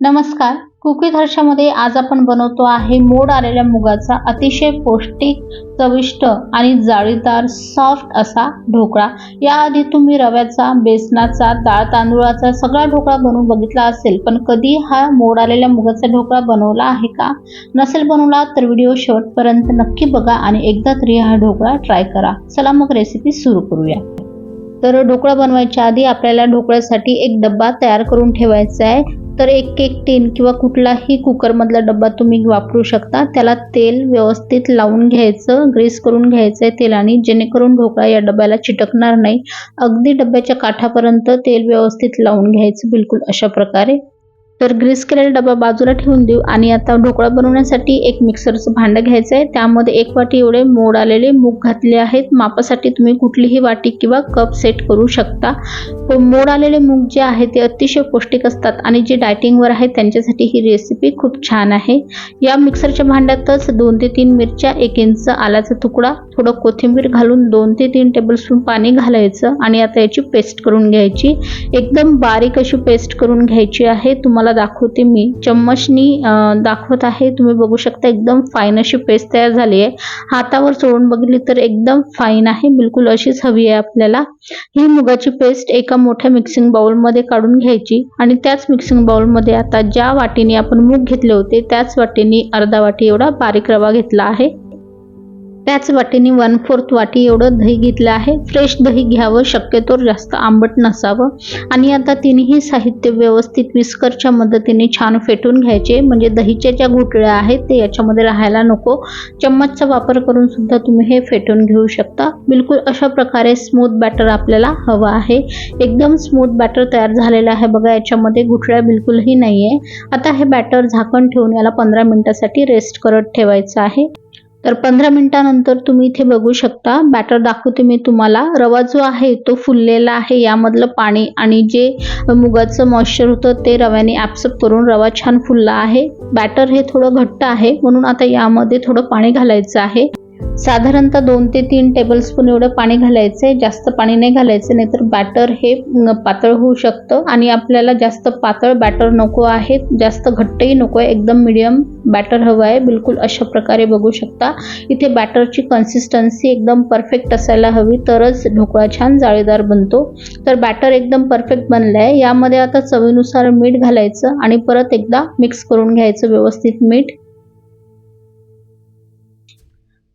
नमस्कार. कुकी हर्षामध्ये आज आपण बनवतो आहे मोड आलेल्या मुगाचा अतिशय पौष्टिक चविष्ट आणि जाळीदार सॉफ्ट असा ढोकळा. याआधी तुम्ही रव्याचा बेसनाचा डाळ तांदूळाचा सगळा ढोकळा बनवून बघितला असेल पण कधी हा मोड आलेल्या मुगाचा ढोकळा बनवला आहे का? नसेल बनवला तर व्हिडिओ शेवटपर्यंत नक्की बघा आणि एकदा तरी हा ढोकळा ट्राय करा. चला मग रेसिपी सुरू करूया. तर ढोकळा बनवायच्या आधी आपल्याला ढोकळ्यासाठी एक डब्बा तयार करून ठेवायचा आहे. तर एक एक टीन किंवा कुठलाही कुकरमधला डब्बा तुम्ही वापरू शकता. त्याला तेल व्यवस्थित लावून घ्यायचं ग्रीस करून घ्यायचं आहे तेलाने जेणेकरून ढोकळा या डब्याला चिटकणार नाही. अगदी डब्याच्या काठापर्यंत तेल व्यवस्थित लावून घ्यायचं बिलकुल अशा प्रकारे. तर ग्रीस केलेला डबा बाजूला ठेवून देऊ. आणि आता ढोकळा बनवण्यासाठी एक मिक्सरचं भांडं घ्यायचं आहे. त्यामध्ये एक वाटी एवढे मोड आलेले मूग घातले आहेत. मापासाठी तुम्ही कुठलीही वाटी किंवा कप सेट करू शकता. पण मोड आलेले मूग जे आहे ते अतिशय पौष्टिक असतात आणि जे डायटिंगवर आहेत त्यांच्यासाठी ही रेसिपी खूप छान आहे. या मिक्सरच्या भांड्यातच दोन ते तीन मिरच्या एक इंच आल्याचा तुकडा थोडं कोथिंबीर घालून दोन ते तीन टेबलस्पून पाणी घालायचं आणि आता याची पेस्ट करून घ्यायची. एकदम बारीक अशी पेस्ट करून घ्यायची आहे. तुम्हाला दाखवते मी. चम्मचनी दाखवत आहे. तुम्ही बघू शकता एकदम फाईन अशी पेस्ट तयार झाली आहे. हातावर चोळून बघितली तर एकदम फाईन आहे. बिलकुल अशीच हवी आहे आपल्याला. ही मुगाची पेस्ट एका मोठ्या मिक्सिंग बाउलमध्ये काढून घ्यायची आणि त्याच मिक्सिंग बाउलमध्ये आता ज्या वाटीने आपण मूग घेतले होते त्याच वाटीने अर्धा वाटी एवढा बारीक रवा घेतला आहे. त्याच वाटीने वन फोर्थ वाटी एवढं दही घेतलं आहे. फ्रेश दही घ्यावं शक्यतो जास्त आंबट नसावं. आणि आता तिन्ही साहित्य व्यवस्थित विस्करच्या मदतीने छान फेटून घ्यायचे. म्हणजे दहीच्या ज्या घुटळ्या आहेत ते याच्यामध्ये राहायला नको. चम्मचचा वापर करून सुद्धा तुम्ही हे फेटून घेऊ शकता. बिलकुल अशा प्रकारे स्मूथ बॅटर आपल्याला हवं आहे. एकदम स्मूथ बॅटर तयार झालेलं आहे बघा याच्यामध्ये घुटळ्या बिलकुलही नाही आहे आता हे बॅटर झाकण ठेवून याला पंधरा मिनिटासाठी रेस्ट करत ठेवायचं आहे. तर पंधरा मिनिटानंतर तुम्ही इथे बघू शकता. बॅटर दाखवते मी तुम्हाला. रवा जो आहे तो फुललेला आहे. यामधलं पाणी आणि जे मुगाचं मॉइश्चर होतं ते रव्याने ॲप्सअप करून रवा छान फुलला आहे. बॅटर हे थोडं घट्ट आहे म्हणून आता यामध्ये थोडं पाणी घालायचं आहे. साधारणतः दोन ते तीन टेबलस्पून एवढं पाणी घालायचं आहे जास्त पाणी नाही घालायचं नाहीतर बॅटर हे पातळ होऊ शकतं. आणि आपल्याला जास्त पातळ बॅटर नको आहे. जास्त घट्टही नको आहे एकदम मिडियम बॅटर हवं आहे. बिलकुल अशा प्रकारे बघू शकता. इथे बॅटरची कन्सिस्टन्सी एकदम परफेक्ट असायला हवी. तरच ढोकळा छान जाळीदार बनतो. तर बॅटर एकदम परफेक्ट बनलं आहे यामध्ये आता चवीनुसार मीठ घालायचं आणि परत एकदा मिक्स करून घ्यायचं व्यवस्थित मीठ.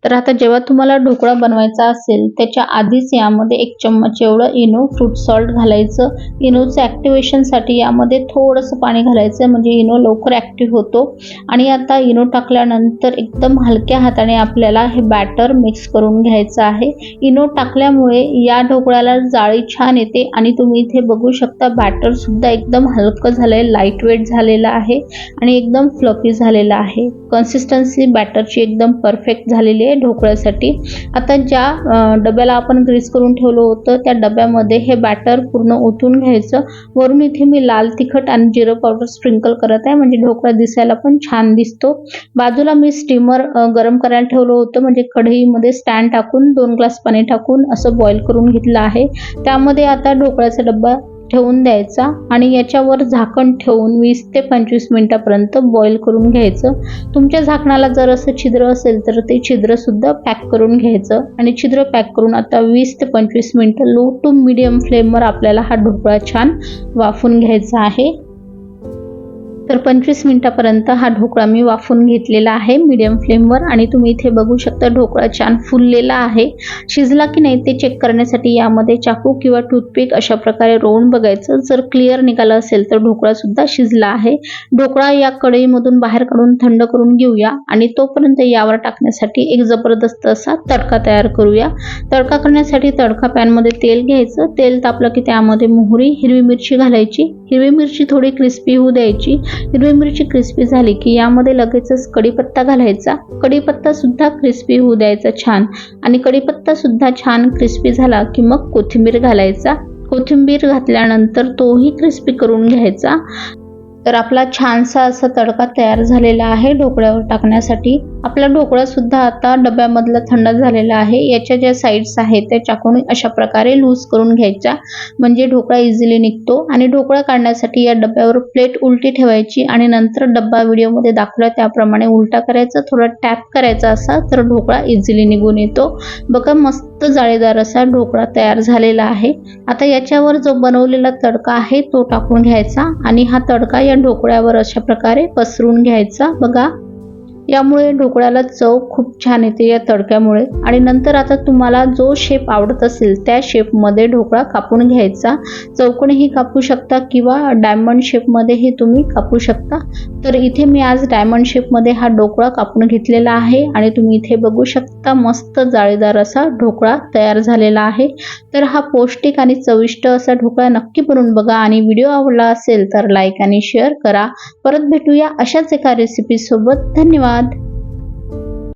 तर आता जेव्हा तुम्हाला ढोकळा बनवायचा असेल त्याच्या आधीच यामध्ये एक चम्मच एवढं इनो फ्रूट सॉल्ट घालायचं. इनोचं ॲक्टिवेशनसाठी यामध्ये थोडंसं पाणी घालायचं म्हणजे इनो लवकर ॲक्टिव्ह होतो. आणि आता इनो टाकल्यानंतर एकदम हलक्या हाताने आपल्याला हे बॅटर मिक्स करून घ्यायचं आहे. इनो टाकल्यामुळे या ढोकळ्याला जाळी छान येते आणि तुम्ही इथे बघू शकता बॅटरसुद्धा एकदम हलकं झालं आहे लाइट वेट झालेलं आहे आणि एकदम फ्लफी झालेलं आहे. कन्सिस्टन्सी बॅटरची एकदम परफेक्ट झालेली आहे. ढोकळ्यासाठी. आता ज्या डब्याला आपण ग्रीस करून ठेवलं होतं त्या डब्यामध्ये हे बॅटर पूर्ण ओतून घ्यायचं. वरून इथे मी लाल तिखट आणि जिरं पावडर स्प्रिंकल करत आहे म्हणजे ढोकळा दिसायला पण छान दिसतो. बाजूला मी स्टीमर गरम करायला ठेवलं होतं म्हणजे कढईमध्ये स्टँड टाकून दोन ग्लास पाणी टाकून असं बॉईल करून घेतलं आहे. त्यामध्ये आता ढोकळ्याचा डब्बा ठेवून द्यायचा आणि याच्यावर झाकण ठेवून वीस ते पंचवीस मिनटापर्यंत बॉईल करून घ्यायचं. तुमच्या झाकणाला जर असं छिद्र असेल तर ते छिद्रसुद्धा पॅक करून घ्यायचं. आणि छिद्र पॅक करून आता वीस ते पंचवीस मिनटं लो टू मिडियम फ्लेमवर आपल्याला हा ढोकळा छान वाफून घ्यायचा आहे. तर पंचवीस मिनटापर्यंत हा ढोकळा मी वाफून घेतलेला आहे मीडियम फ्लेमवर आणि तुम्ही इथे बघू शकता ढोकळा छान फुललेला आहे. शिजला की नाही ते चेक करण्यासाठी यामध्ये चाकू किंवा टूथपिक अशा प्रकारे रोवून बघायचं. जर क्लिअर निघालं असेल तर ढोकळा सुद्धा शिजला आहे. ढोकळा या कढईमधून बाहेर काढून थंड करून घेऊया. आणि तोपर्यंत यावर टाकण्यासाठी एक जबरदस्त असा तडका तयार करूया. तडका करण्यासाठी तडका पॅनमध्ये तेल घ्यायचं. तेल तापलं की त्यामध्ये मोहरी हिरवी मिरची घालायची. हिरवी मिरची थोडी क्रिस्पी होऊ द्यायची. हिरवी मिरची क्रिस्पी झाली की यामध्ये लगेचच कढीपत्ता घालायचा. कढीपत्ता सुद्धा क्रिस्पी होऊ द्यायचा छान. आणि कढीपत्ता सुद्धा छान क्रिस्पी झाला की मग कोथिंबीर घालायचा. कोथिंबीर घातल्यानंतर तोही क्रिस्पी करून घ्यायचा. तर आपला छानसा असा तडका तयार झालेला आहे ढोकळ्यावर टाकण्यासाठी. आपला ढोकळा सुद्धा आता डब्यामधला थंड झालेला आहे. याच्या ज्या साईड्स आहेत त्या चाकून अशा प्रकारे लूज करून घ्यायच्या म्हणजे ढोकळा इझिली निघतो आणि ढोकळा काढण्यासाठी या डब्यावर प्लेट उलटी ठेवायची आणि नंतर डब्बा व्हिडिओमध्ये दाखवला त्याप्रमाणे उलटा करायचा थोडा टॅप करायचा असा तर ढोकळा इझिली निघून येतो. बघा मस्त जाळीदार असा ढोकळा तयार झालेला आहे. आता याच्यावर जो बनवलेला तडका आहे तो टाकून घ्यायचा आणि हा तडका या ढोकळ्यावर अशा प्रकारे पसरून घ्यायचा. बघा यामुळे ढोकळ्याला चव खूप छान येते या तडक्यामुळे. आणि नंतर आता तुम्हाला जो शेप आवडत असेल त्या शेपमध्ये ढोकळा कापून घ्यायचा. चौकोनीही कापू शकता किंवा डायमंड शेपमध्येही तुम्ही कापू शकता. तर इथे मी आज डायमंड शेपमध्ये हा ढोकळा कापून घेतलेला आहे आणि तुम्ही इथे बघू शकता मस्त जाळीदार असा ढोकळा तयार झालेला आहे. तर हा पौष्टिक आणि चविष्ट असा ढोकळा नक्की बनवून बघा आणि व्हिडिओ आवडला असेल तर लाईक आणि शेअर करा. परत भेटूया अशाच एका रेसिपीसोबत धन्यवाद! God